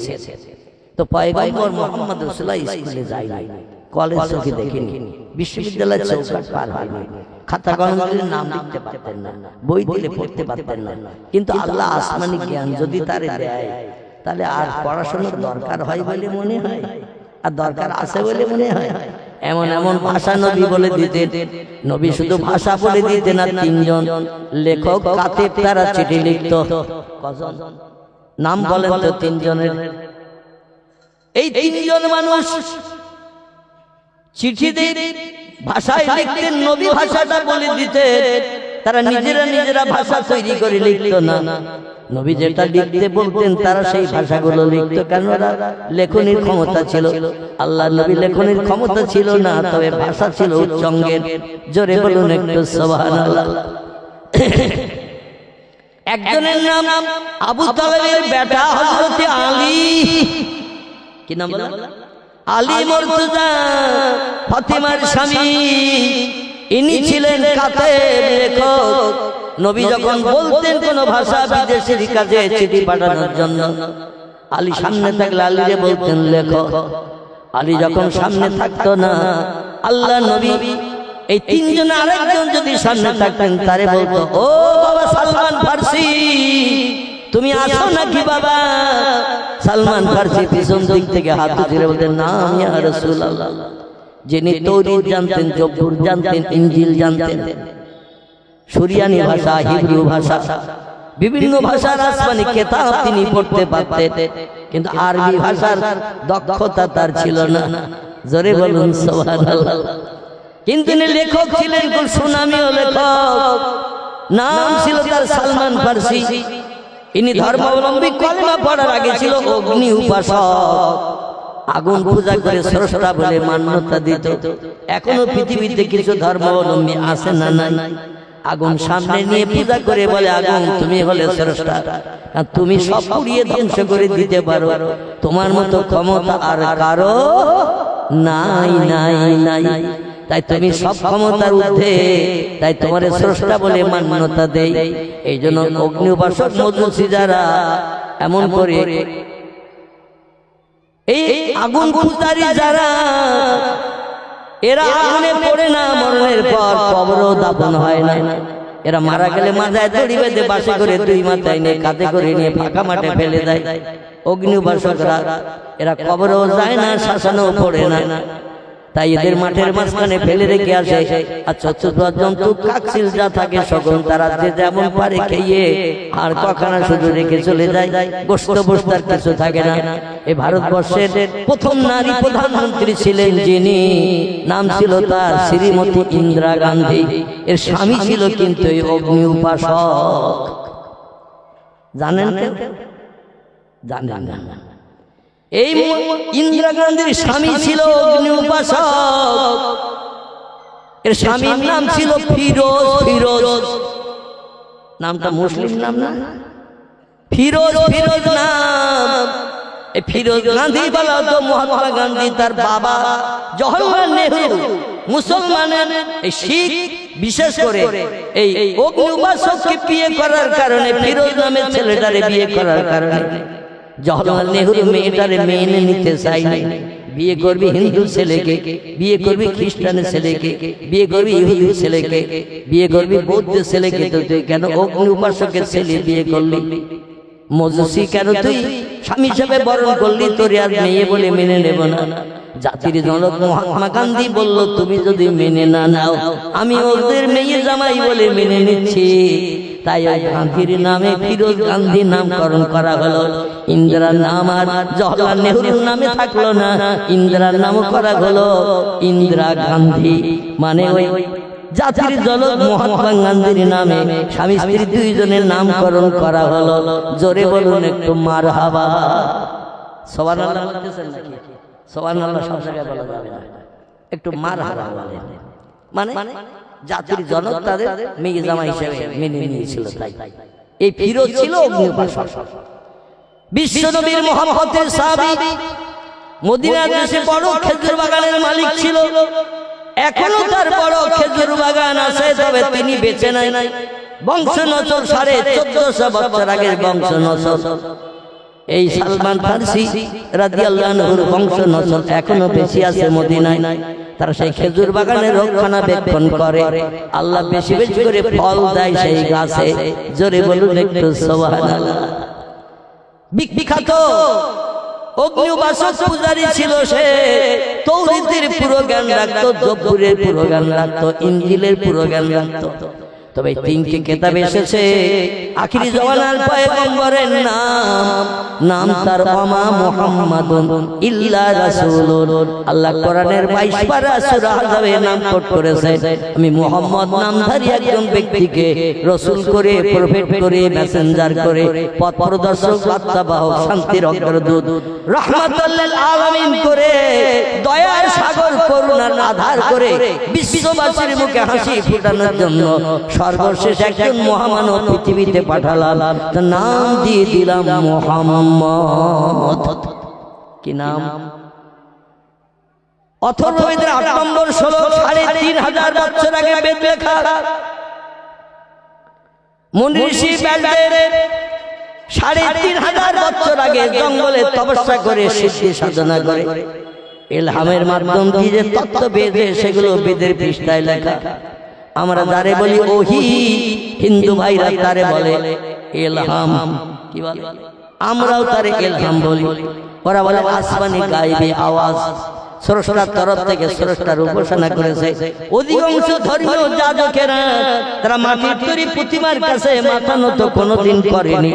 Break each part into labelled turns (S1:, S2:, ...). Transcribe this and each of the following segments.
S1: দিয়েছে তো পয়গম্বর মোহাম্মদ রসুল্লাহ স্কুলে যায় নাই কলেজ চোখে দেখিনি বিশ্ববিদ্যালয়ের চৌকাট পার হয়নি খাতা নাম লিখতে পারতেন না, বই দিলে পড়তে পারতেন না। কিন্তু আল্লাহ আসমানি জ্ঞান যদি তারে দেয়, তাহলে আর পড়াশোনার দরকার হয় বলে মনে হয়? আর দরকার আছে বলে মনে হয়? এমন এমন ভাষা নবী বলে দিতেন, নবী শুধু ভাষা বলে দিতেন না তিনজন লেখক কাতে তারা চিঠি লিখত। কজন? নাম বলেন তো তিনজনের। এই তিনজন মানুষ চিঠি দিয়ে ভাষায় লিখতেন নবী ভাষাটা বলে দিতে তারা নিজেরা নিজেরা ভাষা তৈরি করে লিখতো না। নবী যেটা লিখতে বলতেন তারা সেই ভাষাগুলো লিখত। কেন লেখনির ক্ষমতা ছিল। আল্লাহ নবী লেখনির ক্ষমতা ছিল না তবে ভাষা ছিল উচ্চঙ্গের। জোরে বলুন একটু সুবহানাল্লাহ। একজনের নাম আবু তালেবের বেটা হযরত আলী। কি নাম বলা? আলী মর্তুজা ফাতিমার স্বামী। ইনি ছিলেন কাতেব লেখক। নবী যখন বলতেন কোন ভাষা বিদেশের কাজে চিঠি পাঠানোর জন্য। আলী সামনে থাকলে আলীরে বলতেন লেখক। আলী যখন সামনে থাকতো না আল্লাহ নবী এই তিনজন আরেকজন যদি সামনে থাকতেন তারে বলতো ও বাবা সালমান ফার্সি তুমি আসো নাকি বাবা? সালমান ফার্সি পিছন দিক থেকে হাত ধরে বলতেন না আমি রাসূলুল্লাহ যিনি তৌরিদ জানতেন জব্বুর জানতেন ইনজিল জানতেন। সুরিয়ানি ভাষা হিব্রু ভাষা। বিভিন্ন ভাষার আসমানি কেতাব তিনি পড়তে পারতেন। কিন্তু আরবি ভাষার দক্ষতা তার ছিল না। জোরে বলুন সুবহানাল্লাহ। কিন্তু লেখক ছিলেন কোন সুনামীয় লেখক নাম ছিল তার সালমান ফার্সি। ইনি ধর্মাবলম্বী কলেমা পড়ার আগে ছিল অগ্নি উপাসক। আগুন পূজা করে স্রষ্টা বলে মান্যতা দিত। এখনও পৃথিবীতে কিছু ধর্মাবলম্বী আছে না নাই। আগুন সামনে নিয়ে পূজা করে বলে আগুন তুমি হলে স্রষ্টা। আর তুমি সব পুড়িয়ে ধ্বংস করে দিতে পারো। তোমার মতো ক্ষমতা আর কারও নাই নাই। নাই। তাই তুমি সব ক্ষমতার ঊর্ধ্বে তাই তোমার স্রষ্টা বলে মান্যতা দেই। এই জন্য অগ্নি উপাসক মজুসি যারা এমন করে এই আগুন পূজারি যারা এরা আগুনে পড়ে না মরণের পর কবরও দাপন হয় না। এরা মারা গেলে মাথায় দড়ি বেঁধে বাসে করে দুই মাথায় নিয়ে কাঁধে করে নিয়ে ফাঁকা মাঠে ফেলে দেয়। অগ্নি উপাসকরা এরা কবরও যায় না শাসনও পড়ে না। তাই এদের মাঠের মাঝখানে ফেলে রেখে আসে। আর চতুর্থ জন্তু কাকশিল যা থাকে সকল তারা যে যেমন পারে খেয়ে আর কখানা শুধু রেখে চলে যায় গোস্ত বস্তার কিছু থাকে না। এই ভারতবর্ষের প্রথম নারী প্রধানমন্ত্রী ছিলেন যিনি। নাম ছিল তার শ্রীমতী ইন্দিরা গান্ধী। এর স্বামী ছিল কিন্তু এই অগ্নি উপাসক। জানেন? জানেন না এই ইন্দিরা গান্ধীর স্বামী ছিল অগ্নি উপাসক। এর স্বামীর নাম ছিল ফিরোজ ফিরোজ। নামটা মুসলিম নাম না? ফিরোজ ফিরোজ নাম। এই ফিরোজ গান্ধী বলা তো মহাত্মা গান্ধী তার বাবা জওহরলাল নেহরু মুসলমানের এই শিখ বিশেষ করে এই অগ্নি উপাসককে বিয়ে করার কারণে ফিরোজ নামের ছেলেটারে বিয়ে করার কারণে। জওহরলাল নেহরু মেয়েটারে মেনে নিতে চাইনি বিয়ে করবি হিন্দু ছেলেকে বিয়ে করবি খ্রিস্টানের ছেলেকে বিয়ে করবি ইহুদি ছেলেকে বিয়ে করবি বৌদ্ধ ছেলেকে তো তুই কেন অগ্নি উপাসকের ছেলে বিয়ে করলি? মজুসি কেন তুই স্বামী হিসেবে বরণ করলি? তোর আর মেয়ে বলে মেনে নেব না। জাতির জনক মহাত্মা গান্ধী বলল তুমি যদি মেনে না নাও আমি ওদের মেয়ে জামাই বলে মেনে নিচ্ছি। তাই ওই গান্ধীর নামে ফিরোজ গান্ধী নামকরণ করা হলো। ইন্দিরার নাম আর জওয়াহরলাল নেহরুর নামে থাকল না। ইন্দিরার নাম করা হলো ইন্দিরা গান্ধী। মানে ওই জাতির জনক মহাত্মা গান্ধীর নামে স্বামী স্ত্রী দুইজনের নামকরণ করা হলো। জোরে বলুন একটু মার হাবা সবার বলতেছেন নাকি? সবার আল্লাহ সব জায়গায় বলা যাবে না। একটু মার হাবা মানে জাতির জনক তাদের মেয়ে জামা হিসেবে মেনে নিয়েছিল তাই। এই ফিরোজ ছিল উপাসক বিশ্ব নবীর মোহাম্মতের সাহাবী মদিনার দেশে বড় খেজুর বাগানের মালিক ছিল। এখনও তার বড় খেজুর বাগান আছে তবে তিনি বেঁচে নাই। বংশ নচল সাড়ে চোদ্দশো বছর আগের বংশ নচল এই সালমান ফার্সি রাদিয়াল্লাহুর বংশ নসল এখনও বেশি আছে মদিনায়। তারা সেই খেজুর বাগানে রক্ষণাবেক্ষণ করে। আল্লাহ বেশি বেশি করে ফল দেয় সেই গাছে। জোরে বলুন একটু বিখ্যাত অগ্নি উপাসক পূজারী ছিল সে। তৌহিদের পুরো জ্ঞান রাখতো, জব্বুরের পুরো জ্ঞান রাখতো ইঞ্জিলের পুরো জ্ঞান রাখতো। তবে তিনটি কেতাব এসেছে। আখিরি জমানার পয়গম্বরের নাম। নাম। তার অমা মুহাম্মাদুন ইল্লা রাসূলুন। আল্লাহ কোরআনের 22 পারা সূরা আহজাবে নাম কোট করেছে। আমি মুহাম্মদ নামধারী একজন ব্যক্তিকে রাসূল করে প্রফেট করে মেসেঞ্জার করে পথ প্রদর্শক বার্তাবাহক শান্তির অগ্রদূত। রহমাতুল আলামিন করে দয়ার সাগর করুণার আধার করে বিশ্ববাসীর মুখে হাসি ফোটানোর জন্য সর্বশেষ একজন মহামানব পৃথিবীতে পাঠালাম। তার নাম দিয়ে দিলাম মোহাম্মদ। কি নাম? অথর্ববেদের আট নম্বর ষোলো সাড়ে তিন হাজার বছর আগে বেদ লেখা। মনীষী সাড়ে তিন হাজার বছর আগে জঙ্গলে তপস্যা করে সিদ্ধি সাধনা করে। এলহামের মাধ্যম দিয়ে তত্ত্ব বেদে সেগুলো বেদের পৃষ্ঠায় লেখা। আমরা যারে বলি ওহি হিন্দু ভাইরা তারে বলে এলহাম। কি বলে? আমরাও তারে এলহাম বলি। ওরা বলে আসমানি গাইবি আওয়াজ। স্রষ্টার তরফ থেকে স্রষ্টার উপাসনা করেছে। অধিকাংশ ধর্মীয় যাজকেরা তারা মাটির তৈরি প্রতিমার কাছে মাথা নত কোনোদিন করেনি।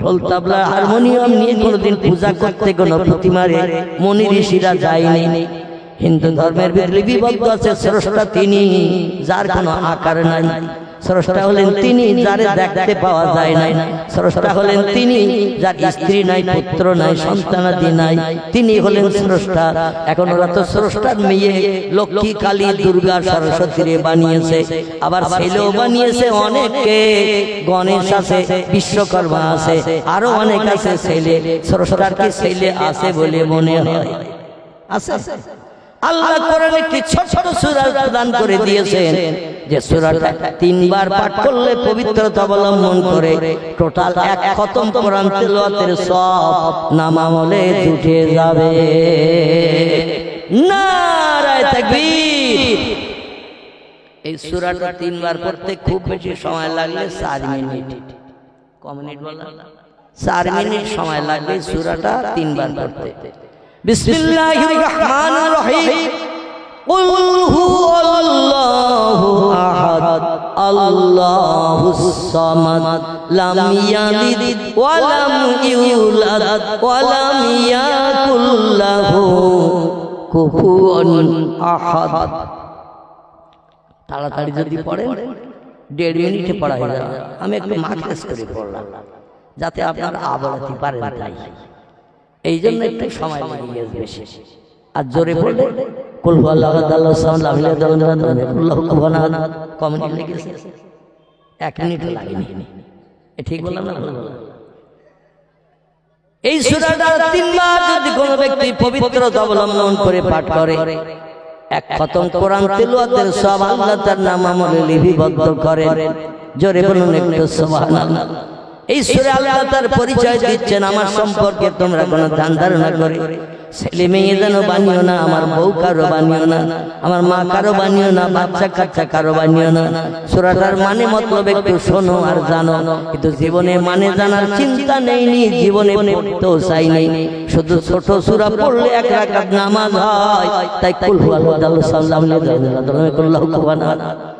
S1: ঢোল তাবলা হারমোনিয়াম নিয়ে কোনোদিন পূজা করতে কোনো প্রতিমারে মনি ঋষিরা যায়নি। হিন্দু ধর্মের লিপিবদ্ধ আছে, স্রষ্টা তিনি, যার কোনো আকার নাই। স্রষ্টা হলেন তিনি, যারে দেখতে পাওয়া যায় নাই। স্রষ্টা হলেন তিনি, যার স্ত্রী নাই, পুত্র নাই সন্তানাদি নাই। তিনি হলেন স্রষ্টা। এখন ওরা তো স্রষ্টার মেয়ে। লক্ষ্মী কালী দুর্গা সরস্বতী রে বানিয়েছে। আবার ছেলেও বানিয়েছে, অনেককে। গণেশ আছে, বিশ্বকর্মা আছে, আরও অনেক আছে ছেলে। স্রষ্টার কি ছেলে আছে বলে মনে হয়? আছে আছে। আল্লাহ কোরআন একটি ছোট ছোট সূরা প্রদান করে দিয়েছেন যে সূরাটা তিনবার পাঠ করলে পবিত্রতা অবলম্বন করে। টোটাল এক খতম কোরআন তেলাওয়াতের সব নামামলে উঠে যাবে। নারায়ে তাকবীর। এই সূরাটা তিনবার পড়তে খুব বেশি সময় লাগলে 4 মিনিট। ক মিনিট বলা 4 মিনিট সময় লাগবে সূরাটা তিনবার পড়তে। বিসমিল্লাহির রহমানির রহিম। কুল আল্লাহু আহাদ আল্লাহুস সামাদ, লাম ইয়ালিদ ওয়া লাম ইউলাদ ওয়া লাম ইয়াকুল লাহু কুফুয়ান আহাদ। তাড়াতাড়ি যদি পড়েন, দেড় মিনিটে পড়া হয়ে যাবে। আমি একটু মার্কেস করে পড়লাম, যাতে আপনারা আবার পারেন তাই। এই জন্য একটু সময় লেগে আর জোরে পড়লে কুলহু আল্লাহ আল্লাহ সাল্লাহ আল্লাহ কম লেগেছে এক মিনিট লাগেনি। ঠিক বললাম না? ভুল বললাম? এই সূরাটা তিনবার যদি কোনো ব্যক্তি পবিত্র অবলম্বন করে পাঠ করে এক খতম কোরআন তেলাওয়াতের সব আল্লাহ তার নাম আমলে লিপিবদ্ধ করেন। জোরে বলুন একটু সুবহানাল্লাহ। এই সুরে আল্লাহ তার পরিচয় দিচ্ছেন আমার সম্পর্কে তোমরা কোনো ধ্যান ধারণা করে। ছেলে মেয়ে যেন বানিও না আমার বউ কারও বানিও না আমার মা কারও বানিও না বাচ্চা কাচ্চা কারও বানিও না। সুরাটার মানে মতলব একটু শোনো আর জানো। কিন্তু জীবনে মানে জানার চিন্তা নেইনি জীবনে পড়তেও চাই নেই। শুধু ছোট সুরা পড়লে এক রাকাত নামাজ হয়। তাই কুল হুয়াল্লাহু সাল্লাল্লাহু আলাইহি ওয়াসাল্লাম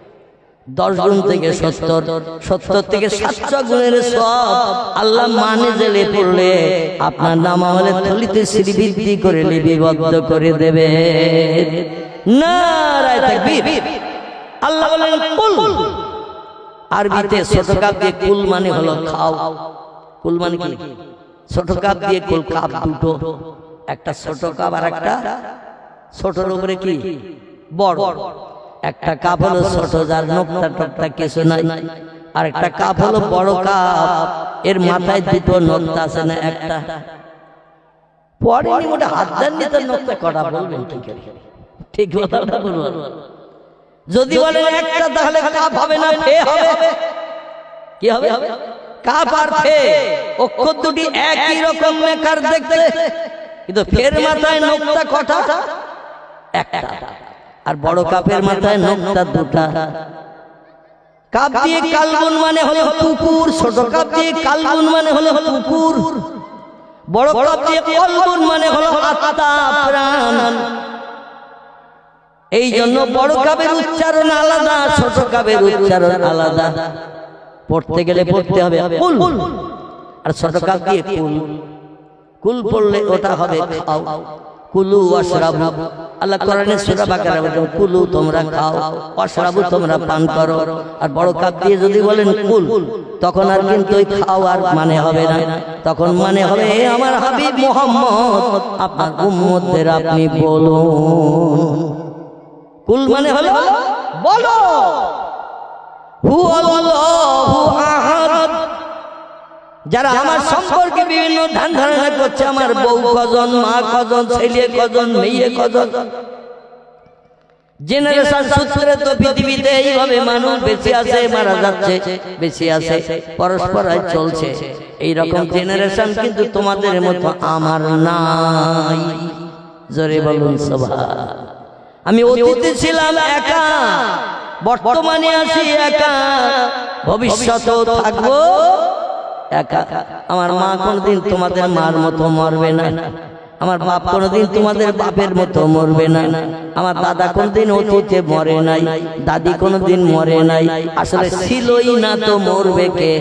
S1: দশ গুণ থেকে সত্তর সত্তর থেকে সাতশো গুণের সব আল্লাহ মানে জেলে পড়লে আপনার নাম আমলে থলিতে শ্রীবৃদ্ধি করে লিপিবদ্ধ করে দেবে। তাকবীর। আল্লাহ বলেন কুল। আরবিতে ছোট কাপ দিয়ে কুল মানে হলো খাও। কুল মানে কি? ছোট কাপ দিয়ে কুল কাপ দুটো। একটা ছোট কাপ আর একটা ছোটর উপরে কি? বড়। একটা কাপ হলো ছোট যার নোকটা টোকটা কিছু নাই। আর একটা কাপ হলো বড় কাপ এর মাথায় দুটো নোকটা আছে না একটা? পরে ওটা হাত দেননি তো নোকটা কটা বলবেন ঠিক ঠিক কথাটা বলবেন যদি বলেন একটা তাহলে কাপ হবে না ফে হবে। কি হবে? কাপ আর ফে। অক্ষর দুটি একই রকম মেকার দেখতে। কিন্তু ফের মাথায় নোকটা কটা? একটা। আর বড় কাপের মাথায় নোকটা দুটা। কাপ দিয়ে কালগুন মানে হলো পুকুর ছোট কাপ দিয়ে কালগুন মানে হলো পুকুর। বড় কাপ দিয়ে কলগুন মানে হলো আত্মা প্রাণ। এই জন্য বড় কাপের উচ্চারণ আলাদা ছোট কাপের উচ্চারণ আলাদা। পড়তে গেলে পড়তে হবে কুল আর ছোট কাপ দিয়ে কুল কুল পড়লে ওটা হবে খাও। কুলু অশরাবু। আল্লাহ কোরআনে সূরা বাকারা বলেন কুলু তোমরা খাও অশরাবু তোমরা পান করো আর বড় কাপ দিয়ে যদি বলেন কুল তখন আর কিন্তু ওই খাও আর মানে হবে না। তখন মানে হবে আমার হাবিব মোহাম্মদ আপনার উম্মতদের আপনি বলুন। কুল মানে হলো বলো। হু আল্লাহু আহাদ। যারা আমার সম্পর্কে বিভিন্ন ধ্যান ধারণা করছে আমার বউ কজন মা কজন ছেলে কজন মেয়ে কজন। জেনারেশন সূত্রে তো পৃথিবীতে এইভাবে মানুষ বেঁচে আছে মারা যাচ্ছে বেঁচে আছে পরস্পর চলছে। এই রকম জেনারেশন কিন্তু তোমাদের মতো আমার নাই। জোরে বলুন সভা আমি অতীতে ছিলাম একা। বর্তমানে আছি একা। ভবিষ্যতেও থাকব। একা। আমার মা কোনোদিন তোমাদের মার মতো মরবে না। আমার বাপ কোনোদিন তোমাদের বাপের মতো মরবে না। আমার দাদা কোনোদিন অতীতে মরে নাই, দাদি কোনোদিন মরে নাই। আসলে ছিলই না তো মরবে কে?